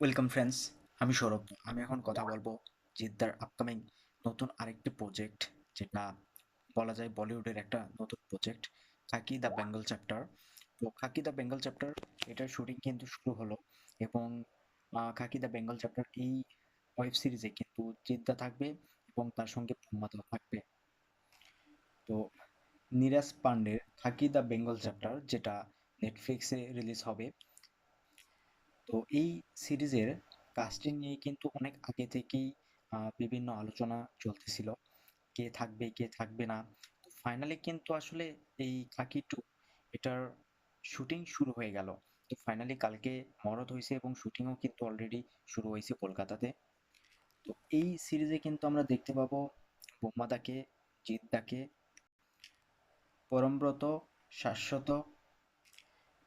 Welcome friends আমি সৌরভ। আমি এখন কথা বলব জিদ্দার আপকামিং নতুন আরেকটি প্রজেক্ট যেটা বলা যায় বলিউডের একটা নতুন project Khakee the Bengal chapter তো খাকি দ্য বেঙ্গল চ্যাপ্টার এটার শুটিং কিন্তু শুরু হলো এবং খাকি দ্য বেঙ্গল চ্যাপ্টার এই ওয়েব সিরিজে কিন্তু জিদ্দা থাকবে এবং তার সঙ্গে প্রমাদাও থাকবে। তো নিরাজ পান্ডের খাকি দ্য বেঙ্গল চ্যাপ্টার যেটা নেটফ্লিক্সে রিলিজ হবে তো এই সিরিজের কাস্টিং নিয়ে কিন্তু অনেক আগে থেকেই বিভিন্ন আলোচনা চলতেছিল। কে থাকবে কে থাকবে না। ফাইনালি কিন্তু আসলে এই খাকি টু এটার শুটিং শুরু হয়ে গেল। তো ফাইনালি কালকে মরদ হয়েছে এবং শুটিংও কিন্তু অলরেডি শুরু হয়েছে কলকাতাতে। তো এই সিরিজে কিন্তু আমরা দেখতে পাবো বোম্মাদাকে জিদ্দাকে, পরমব্রত, শাশ্বত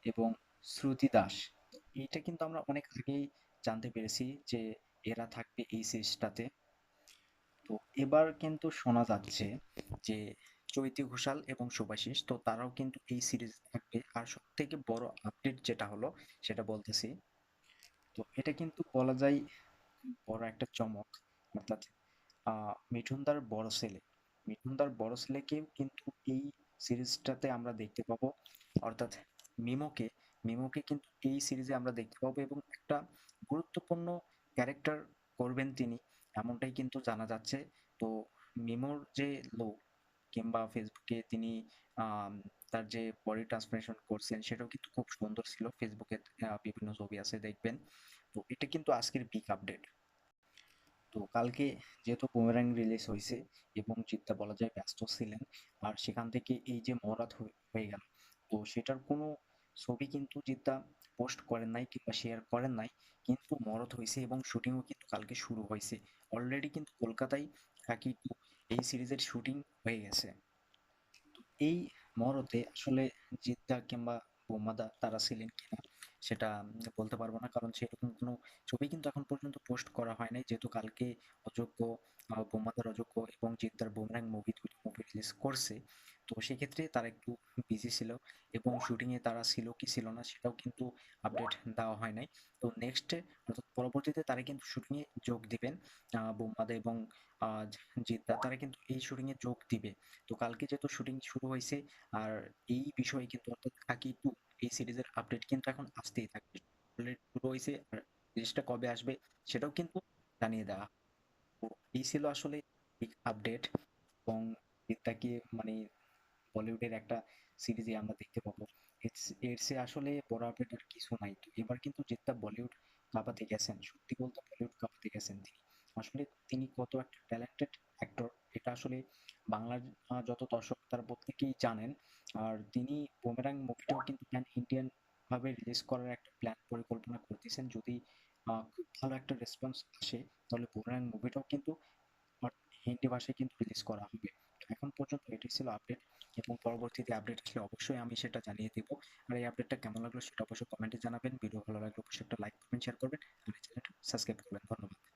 এবং শ্রুতি দাস। এইটা কিন্তু আমরা অনেক আগেই জানতে পেরেছি যে এরা থাকবে এই সিরিজটাতে। তো এবার কিন্তু শোনা যাচ্ছে যে চৈতি ঘোষাল এবং শুভাশিস তো তারাও কিন্তু এই সিরিজ থাকবে। আর সব থেকে বড় আপডেট যেটা হলো, সেটা বলতেছি। তো এটা কিন্তু বলা যায় বড় একটা চমক। অর্থাৎ মিঠুনদার বড় ছেলে। মিঠুনদার বড় ছেলেকেও কিন্তু এই সিরিজটাতে আমরা দেখতে পাবো। অর্থাৎ মিমোকে মিমোকে কিন্তু এই সিরিজে আমরা দেখতে পাবো এবং একটা গুরুত্বপূর্ণ ক্যারেক্টার করবেন তিনি, এমনটাই কিন্তু জানা যাচ্ছে। তো মিমোর যে লোক কিংবা ফেসবুকে তিনি তার যে বডি ট্রান্সফরমেশন করছেন, সেটাও কিন্তু খুব সুন্দর ছিল। ফেসবুকে বিভিন্ন ছবি আছে, দেখবেন। তো এটা কিন্তু আজকের বিগ আপডেট তো কালকে যেহেতু বুমেরাং রিলিজ হয়েছে এবং চিত্তা বলা যায় ব্যস্ত ছিলেন, আর সেখান থেকে এই যে মরাত হয়ে গেল, তো সেটার কোনো ছবি কিন্তু জিদ্দা পোস্ট করেন নাই কিংবা শেয়ার করেন নাই, কিন্তু মরত হয়েছে এবং শুটিংও কিন্তু কালকে শুরু হয়েছে অলরেডি কিন্তু কলকাতায় টু এই সিরিজের শুটিং হয়ে গেছে। এই মরতে আসলে জিদ্দা কিংবা বোমাদা তারা ছিলেন কিনা সেটা বলতে পারব না, কারণ সেরকম কোনো ছবি কিন্তু এখন পর্যন্ত পোস্ট করা হয় নাই। যেহেতু কালকে অযোগ্য বোমাদার অযোগ্য এবং জিদ্দার বুমরাং মুভি দুটি মুভি রিলিজ করছে তো সেক্ষেত্রে তারা একটু বিজি ছিল এবং শুটিং এ তারা ছিল কি ছিল না সেটাও কিন্তু আপডেট দেওয়া হয় নাই। তো নেক্সট অর্থাৎ পরবর্তীতে তারা কিন্তু শুটিং এ যোগ দিবেন বোমাদা এবং জিদ্দা তারা কিন্তু এই শুটিং এ যোগ দিবে। তো কালকে যেহেতু শুটিং শুরু হয়েছে, আর এই বিষয়ে কিন্তু অর্থাৎ খাকি টু এই সিরিজের আপডেট কিন্তু এখন আসতেই থাকবে। অলরেডি শুরু হয়েছে, আর সিরিজটা কবে আসবে সেটাও কিন্তু জানিয়ে দেওয়া। তো এই ছিল আসলে আপডেট এবং মানে বলিউডের একটা সিরিজে আমরা দেখতে পাবো। এর- সে আসলে বড় আপডেট আর কিছু নাই। তো এবার কিন্তু জিদ্দা বলিউড কাঁপাতে গেছেন সত্যি বলতে বলিউড কাঁপাতে গেছেন তিনি। আসলে তিনি কত একটা ট্যালেন্টেড অ্যাক্টর এটা আসলে বাংলার যত দর্শক তার প্রত্যেকেই জানেন। আর তিনি বুমেরাং মুভিটাও কিন্তু প্যান ইন্ডিয়ান ভাবে রিলিজ করার একটা প্ল্যান পরিকল্পনা করতেছেন। যদি খুব ভালো একটা রেসপন্স আসে, তাহলে বুমেরাং মুভিটাও কিন্তু হিন্দি ভাষায় কিন্তু রিলিজ করা হবে। এখন পর্যন্ত এটি ছিল আপডেট এবং পরবর্তীতে আপডেট আসলে অবশ্যই আমি সেটা জানিয়ে দিব। আর এই আপডেটটা কেমন লাগল সেটা অবশ্যই কমেন্টে জানাবেন। ভিডিও ভালো লাগলে অবশ্যই একটা লাইক করবেন শেয়ার করবেন। আর চ্যানেলটা সাবস্ক্রাইব করবেন। ধন্যবাদ।